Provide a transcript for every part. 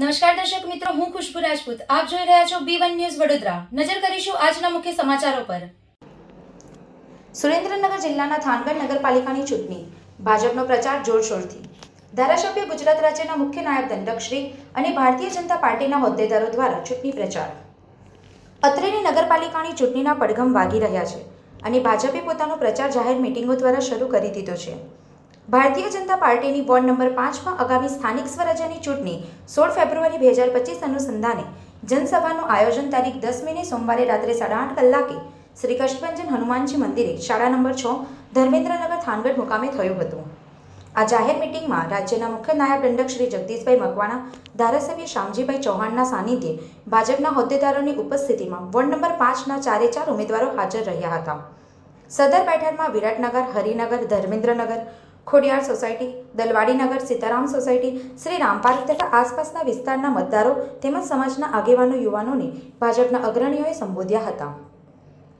નમસ્કાર દર્શક મિત્રો, હું ખુશ્બુ રાજપૂત. આપ જોઈ રહ્યા છો બી વન ન્યૂઝ વડોદરા. નજર કરીશું આજના મુખ્ય સમાચારો પર. સુરેન્દ્રનગર જિલ્લાના થાનગઢ નગરપાલિકાની ચૂંટણી. ભાજપનો પ્રચાર જોરશોરથી. ધારાસભ્ય ગુજરાત રાજ્યના મુખ્ય નાયબ દંડકશ્રી અને ભારતીય જનતા પાર્ટીના હોદ્દેદારો દ્વારા ચૂંટણી પ્રચાર. અત્રેની નગરપાલિકાની ચૂંટણીના પડઘમ વાગી રહ્યા છે અને ભાજપે પોતાનો પ્રચાર જાહેર મિટિંગો દ્વારા શરૂ કરી દીધો છે. ભારતીય જનતા પાર્ટીની વોર્ડ નંબર પાંચમાં આગામી સ્થાનિક સ્વરાજ્યની ચૂંટણી સોળ ફેબ્રુઆરી બે હજાર પચીસ અનુસંધાને જનસભાનું આયોજન તારીખ દસ મે સોમવારે રાત્રે સાડા આઠ કલાકે શ્રી કષ્ટભંજન હનુમાનજી મંદિરે શાળા નંબર છ, ધર્મેન્દ્રનગર થાનગઢ મુકામે થયું હતું. આ જાહેર મિટિંગમાં રાજ્યના મુખ્ય નાયબ દંડક શ્રી જગદીશભાઈ મકવાણા, ધારાસભ્ય શામજીભાઈ ચૌહાણના સાનિધ્યે ભાજપના હોદ્દેદારોની ઉપસ્થિતિમાં વોર્ડ નંબર પાંચના ચારે ચાર ઉમેદવારો હાજર રહ્યા હતા. સદર બેઠકમાં વિરાટનગર, હરિનગર, ધર્મેન્દ્રનગર ખોડિયાર સોસાયટી, દલવાડીનગર, સીતારામ સોસાયટી, શ્રી રામ તથા આસપાસના વિસ્તારના મતદારો તેમજ સમાજના આગેવાનો યુવાનોને ભાજપના અગ્રણીઓએ સંબોધ્યા હતા.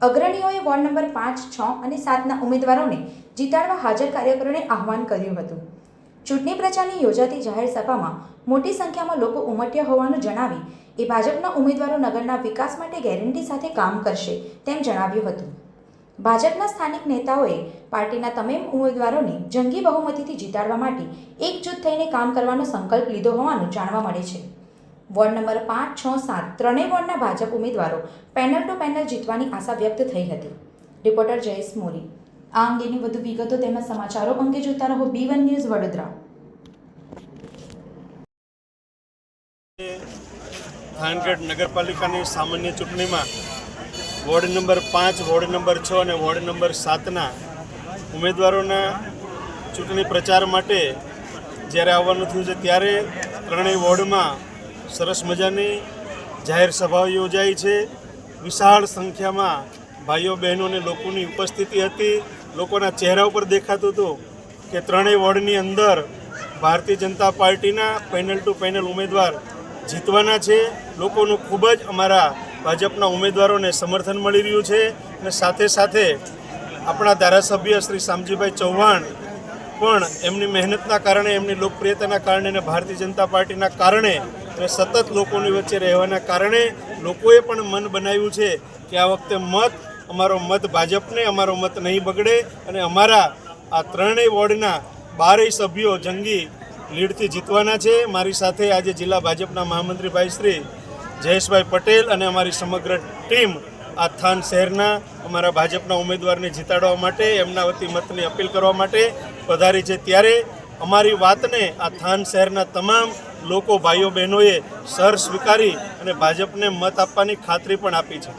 અગ્રણીઓએ વોર્ડ નંબર પાંચ, છ અને સાતના ઉમેદવારોને જીતાડવા હાજર કાર્યકરોને આહવાન કર્યું હતું. ચૂંટણી પ્રચારની યોજાતી જાહેર સભામાં મોટી સંખ્યામાં લોકો ઉમટ્યા હોવાનું જણાવી, એ ભાજપના ઉમેદવારો નગરના વિકાસ માટે ગેરંટી સાથે કામ કરશે તેમ જણાવ્યું હતું. ભાજપના સ્થાનિક નેતાઓએ પાર્ટીના તમામ ઉમેદવારોને જંગી બહુમતીથી જીતાડવા માટે એકજૂથ થઈને કામ કરવાનો સંકલ્પ લીધો હોવાનું જાણવા મળે છે. વોર્ડ નંબર પાંચ, છ, સાત ત્રણેય વોર્ડના ભાજપ ઉમેદવારો પેનલ ટુ પેનલ જીતવાની આશા વ્યક્ત થઈ હતી. રિપોર્ટર જયેશ મોરી. આ અંગેની વધુ વિગતો તેમજ સમાચારો અંગે જોતા રહો B one news Vadodara. Thangadh નગરપાલિકાની સામાન્ય ચૂંટણીમાં વોર્ડ નંબર પાંચ, વોર્ડ નંબર છ અને વોર્ડ નંબર સાતના ઉમેદવારોના ચૂંટણી પ્રચાર માટે જ્યારે આવવાનું થયું છે, ત્યારે ત્રણેય વોર્ડમાં સરસ મજાની જાહેર સભાઓ યોજાઈ છે. વિશાળ સંખ્યામાં ભાઈઓ, બહેનો અને લોકોની ઉપસ્થિતિ હતી. લોકોના ચહેરા ઉપર દેખાતું હતું કે ત્રણેય વોર્ડની અંદર ભારતીય જનતા પાર્ટીના પેનલ ટુ પેનલ ઉમેદવાર જીતવાના છે. લોકોનું ખૂબ જ અમારા ભાજપના ઉમેદવારોને સમર્થન મળી રહ્યું છે અને સાથે સાથે આપણા ધારાસભ્ય શ્રી શામજીભાઈ ચૌહાણ પણ એમની મહેનતના કારણે, એમની લોકપ્રિયતાના કારણે અને ભારતીય જનતા પાર્ટીના કારણે અને સતત લોકોની વચ્ચે રહેવાના કારણે લોકોએ પણ મન બનાવ્યું છે કે આ વખતે મત, અમારો મત ભાજપને, અમારો મત નહીં બગડે અને અમારા આ ત્રણેય વોર્ડના બારેય સભ્યો જંગી લીડથી જીતવાના છે. મારી સાથે આજે જિલ્લા ભાજપના મહામંત્રી ભાઈ શ્રી જયેશભાઈ પટેલ અને અમારી સમગ્ર ટીમ આ થાન શહેરના અમારા ભાજપના ઉમેદવારને જીતાડવા માટે, એમના વતી મતની અપીલ કરવા માટે પધારી છે. ત્યારે અમારી વાતને આ થાન શહેરના તમામ લોકો, ભાઈઓ, બહેનોએ સર સ્વીકારી અને ભાજપને મત આપવાની ખાતરી પણ આપી છે.